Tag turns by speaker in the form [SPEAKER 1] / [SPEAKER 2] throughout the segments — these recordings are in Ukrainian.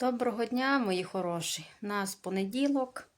[SPEAKER 1] Доброго дня, мої хороші. У нас понеділок,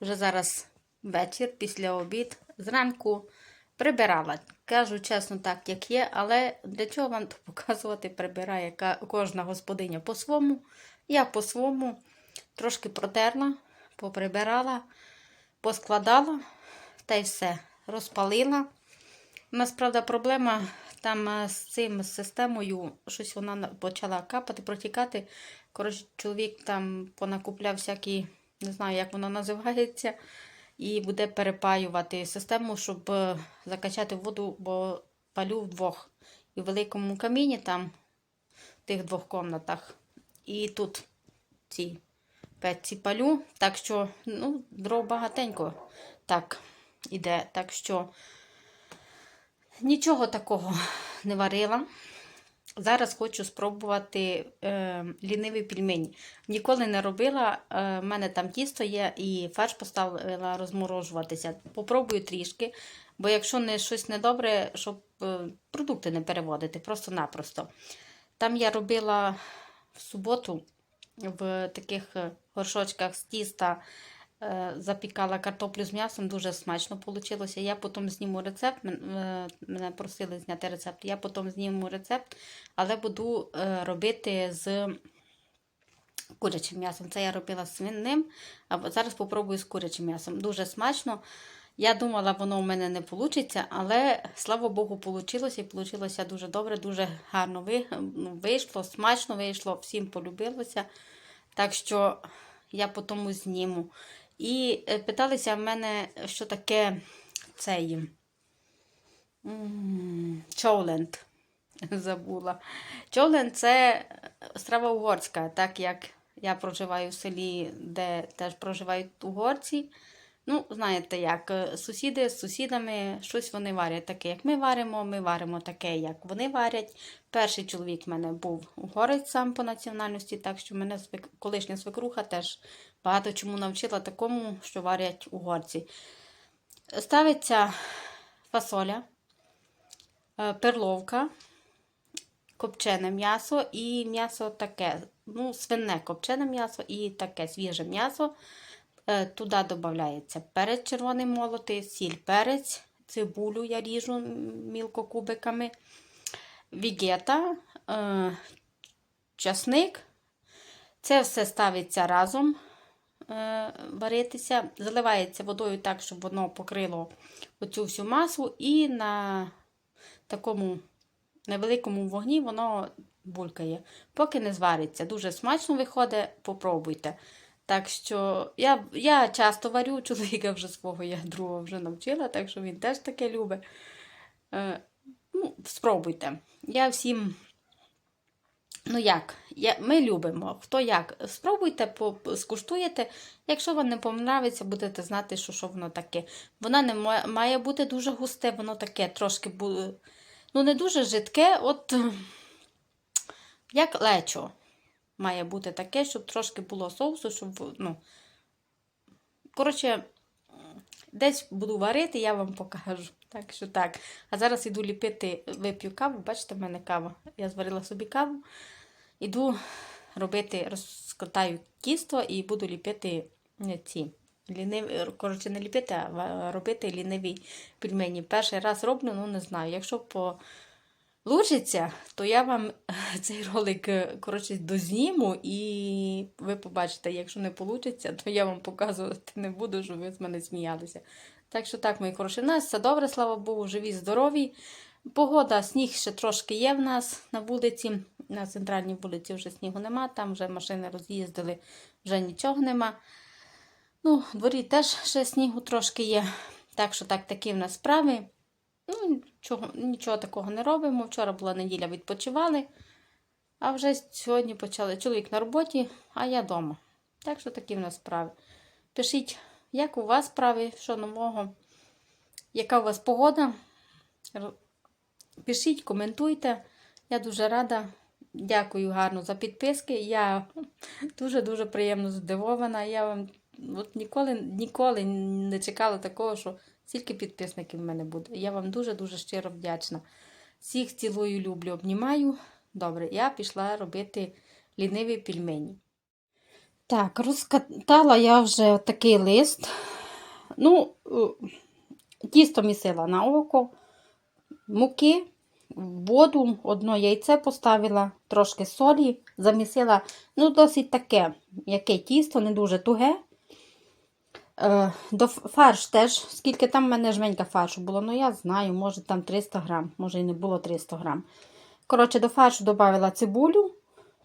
[SPEAKER 1] вже зараз вечір, після обід. Зранку прибирала. Кажу чесно, так, як є, але для чого вам то показувати, прибирає кожна господиня по-своєму. Я по-своєму трошки протерла, поприбирала, поскладала та й все. Розпалила. У нас, правда, проблема там е, з цим з системою, щось вона почала капати, протікати. Коротше, чоловік там понакупляв всякі, не знаю, як воно називається, і буде перепаювати систему, щоб е, закачати воду, бо палю вдвох. І в великому каміні там, в тих двох комнатах. І тут ці пеці палю. Так що, ну, дров багатенько так іде. Так що нічого такого не варила. Зараз хочу спробувати е, ліниві пельмені. Ніколи не робила. Е, в мене там тісто є і фарш поставила розморожуватися. Попробую трішки, бо якщо не щось недобре, щоб е, продукти не переводити, просто-напросто. Там я робила в суботу в таких е, горшочках з тіста. Е, Запікала картоплю з м'ясом, дуже смачно вийшло. Я потім зніму рецепт. е, Мене просили зняти рецепт. Я потім зніму рецепт, але буду е, робити з курячим м'ясом. Це я робила з свинним, а зараз спробую з курячим м'ясом. Дуже смачно. Я думала, воно у мене не вийде, але слава Богу, вийшло і вийшло дуже добре, дуже гарно ну, вийшло, смачно вийшло, всім полюбилося. Так що я по тому зніму. І е, питалися в мене, що таке цей чоуленд. Забула. Чоуленд це страва угорська, так як я проживаю в селі, де теж проживають угорці. Ну, знаєте як, е, сусіди з сусідами щось вони варять таке, як ми варимо, ми варимо таке, як вони варять. Перший чоловік в мене був угорець сам по національності, так що мене колишня свекруха теж багато чому навчила такому, що варять угорці. Ставиться фасоля, е, перловка, копчене м'ясо і м'ясо таке, ну, свине копчене м'ясо і таке свіже м'ясо. Е, Туди додається перець червоний молотий, сіль, перець, цибулю я ріжу мілко кубиками, вігета, е, часник. Це все ставиться разом варитися, заливається водою так, щоб воно покрило оцю всю масу, і на такому невеликому вогні воно булькає, поки не звариться. Дуже смачно виходить, попробуйте. Так що я, я часто варю, чоловіка вже свого я другого вже навчила, так що він теж таке любить. Е, ну, спробуйте. Я всім. Ну як, ми любимо. Хто як? Спробуйте, скуштуєте. Якщо вам не понравиться, будете знати, що, що воно таке. Вона не ма- має бути дуже густе, воно таке трошки. Ну, не дуже жидке, от е, як лечо. Має бути таке, щоб трошки було соусу, щоб. ну, Коротше, десь буду варити, я вам покажу. Так що так. А зараз іду ліпити, вип'ю каву. Бачите, в мене кава. Я зварила собі каву. Іду робити, розкатаю тісто і буду ліпити е, ці. Ліниві, коротше, не ліпити, а робити ліниві пельмені. Перший раз роблю, ну не знаю. Якщо по Лучиться, то я вам цей ролик е, коротше, дозніму, і ви побачите, якщо не вийде, то я вам показувати не буду, щоб ви з мене сміялися. Так що так, мої хороші, в нас все добре, слава Богу, живі, здорові. Погода, сніг ще трошки є в нас на вулиці. На центральній вулиці вже снігу нема, там вже машини роз'їздили, вже нічого нема. Ну, в дворі теж ще снігу трошки є. Так що так, такі в нас справи. Ну, нічого, нічого такого не робимо. Вчора була неділя, відпочивали. А вже сьогодні почали чоловік на роботі, а я вдома. Так що такі в нас справи. Пишіть, як у вас справи, що нового, яка у вас погода. Пишіть, коментуйте. Я дуже рада. Дякую гарно за підписки. Я дуже-дуже приємно здивована. Я вам от ніколи, ніколи не чекала такого, що стільки підписників в мене буде. Я вам дуже-дуже щиро вдячна. Всіх цілую, люблю, обнімаю. Добре, я пішла робити ліниві пельмені. Так, розкатала я вже такий лист. Ну, е, тісто місила на око, муки, воду, одно яйце поставила, трошки солі, замісила, ну, досить таке, яке тісто, не дуже туге. Е, До фарш теж, скільки там в мене жменька фаршу було, ну я знаю, може там 300 грам, може і не було 300 грам. Коротше, до фаршу додала цибулю,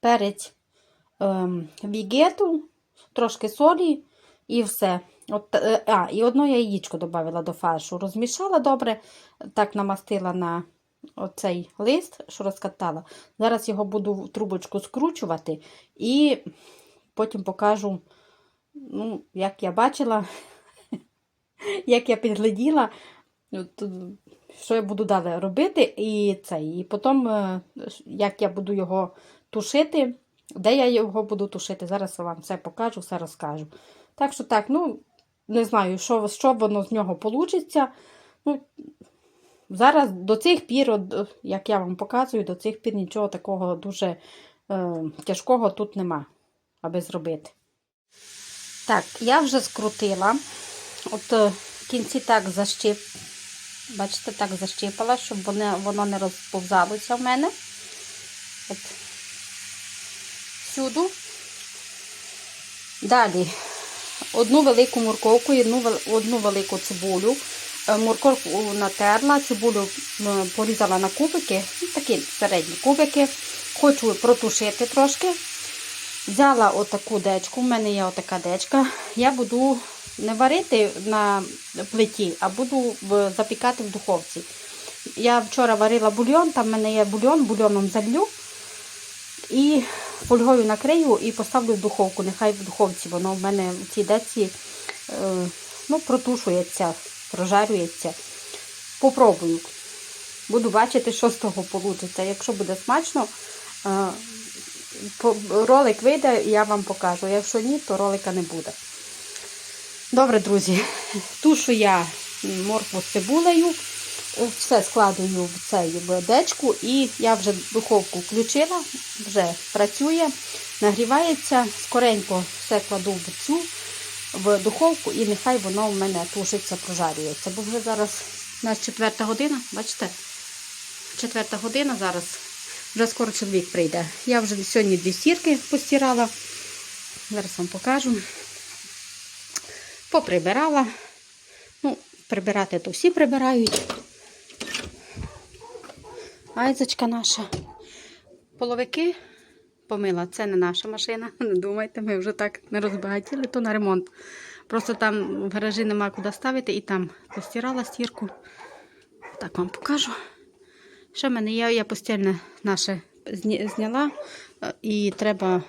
[SPEAKER 1] перець вігету, трошки солі і все. От, е, а, і одно яєчко додала до фаршу. Розмішала добре, так намастила на оцей лист, що розкатала. Зараз його буду в трубочку скручувати і потім покажу, ну, як я бачила, як я підгляділа, що я буду далі робити, і це, і потім, е, як я буду його тушити, де я його буду тушити, зараз я вам все покажу, все розкажу. Так що так, ну, не знаю, що, що воно з нього вийде. Ну, зараз до цих пір, як я вам показую, до цих пір нічого такого дуже е, тяжкого тут нема, аби зробити. Так, я вже скрутила. От е, в кінці так защип, бачите, так защипала, щоб воно, воно не розповзалося в мене. От всюду. Далі одну велику морковку і одну, одну велику цибулю. Е, Морковку натерла, цибулю порізала на кубики, ну, такі середні кубики. Хочу протушити трошки. Взяла отаку дечку, в мене є отака дечка. Я буду не варити на плиті, а буду запікати в духовці. Я вчора варила бульйон, там в мене є бульйон, бульйоном залью. І фольгою накрию і поставлю в духовку. Нехай в духовці воно в мене в цій деці е, ну, протушується, прожарюється. Попробую. Буду бачити, що з того вийде. Якщо буде смачно, е, ролик вийде і я вам покажу. Якщо ні, то ролика не буде. Добре, друзі, тушу я моркву з цибулею, все складую в цей ведечку і я вже духовку включила, вже працює, нагрівається, скоренько все кладу в цю в духовку і нехай воно в мене тушиться, прожарюється. Бо вже зараз у нас четверта година, бачите? Четверта година зараз. Вже скоро чоловік прийде. Я вже сьогодні дві стірки постирала. Зараз вам покажу. Поприбирала. Ну, прибирати то всі прибирають. Айзочка наша. Половики помила. Це не наша машина. Не думайте, ми вже так не розбагатіли, то на ремонт. Просто там в гаражі нема куди ставити і там постирала стірку. Так вам покажу. Ще в мене є, я постільне наше зняла е, і треба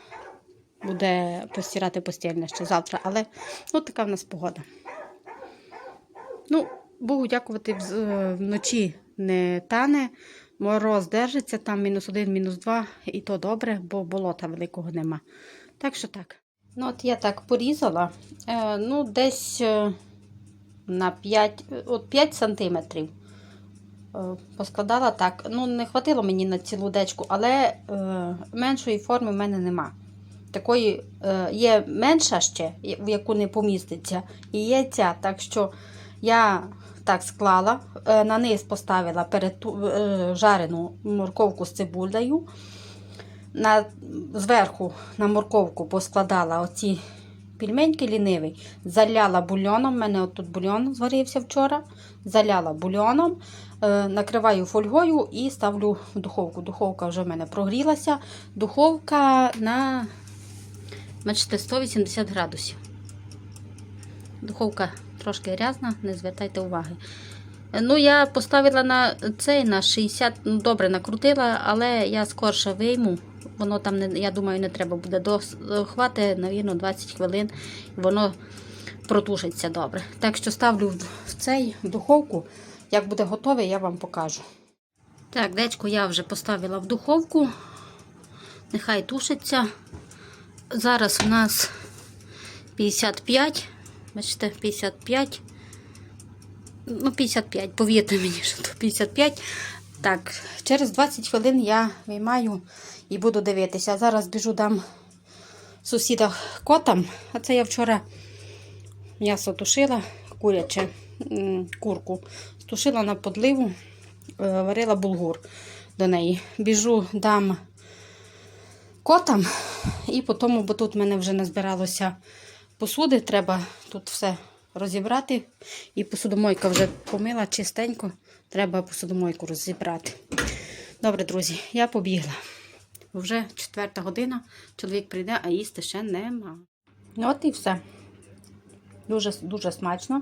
[SPEAKER 1] буде постирати постільне ще завтра. Але ну, така в нас погода. Ну, Богу дякувати, вночі не тане, мороз держиться, там мінус один, мінус два, і то добре, бо болота великого нема. Так що так. Ну, от я так порізала, е, ну, десь е, на 5, от 5 сантиметрів. Е, Поскладала так. Ну, не хватило мені на цілу дечку, але е, меншої форми в мене нема. Такої е, є менша ще, в яку не поміститься, і є ця. Так що я так склала, е, на низ поставила е, жарену морковку з цибулею. На, зверху на морковку поскладала оці пельменьки лінивий, заляла бульйоном. У мене тут бульйон зварився вчора. Заляла бульйоном, е, накриваю фольгою і ставлю в духовку. Духовка вже в мене прогрілася. Духовка на бачите, 180 градусів. Духовка трошки грязна, не звертайте уваги. Ну, я поставила на цей на 60, ну добре накрутила, але я скорше вийму. Воно там, не, я думаю, не треба буде. До, хвати, навірно, 20 хвилин, і воно протушиться добре. Так що ставлю в цей в духовку. Як буде готове, я вам покажу. Так, дечку я вже поставила в духовку. Нехай тушиться. Зараз у нас 55. Бачите, 55. Ну, 55, повірте мені, що то 55. Так, через 20 хвилин я виймаю і буду дивитися. Зараз біжу дам сусіда котам. А це я вчора м'ясо тушила, куряче, курку. Тушила на подливу, е, варила булгур до неї. Біжу, дам котам, і потім, бо тут в мене вже не збиралося посуди, треба тут все розібрати. І посудомойка вже помила чистенько, треба посудомойку розібрати. Добре, друзі, я побігла. Вже четверта година, чоловік прийде, а їсти ще нема. Ну, от і все. Дуже, дуже смачно.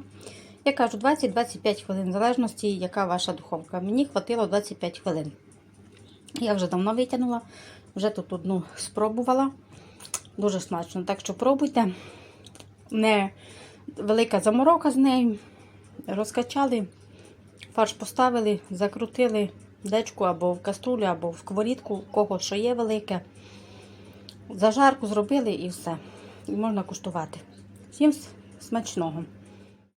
[SPEAKER 1] Я кажу 20-25 хвилин, в залежності, яка ваша духовка. Мені хватило 25 хвилин. Я вже давно витягнула, вже тут одну спробувала. Дуже смачно. Так що пробуйте. Не велика заморока з нею. Розкачали, фарш поставили, закрутили дечку або в каструлю, або в кворітку, кого що є велике. Зажарку зробили і все. І можна куштувати. Всім смачного!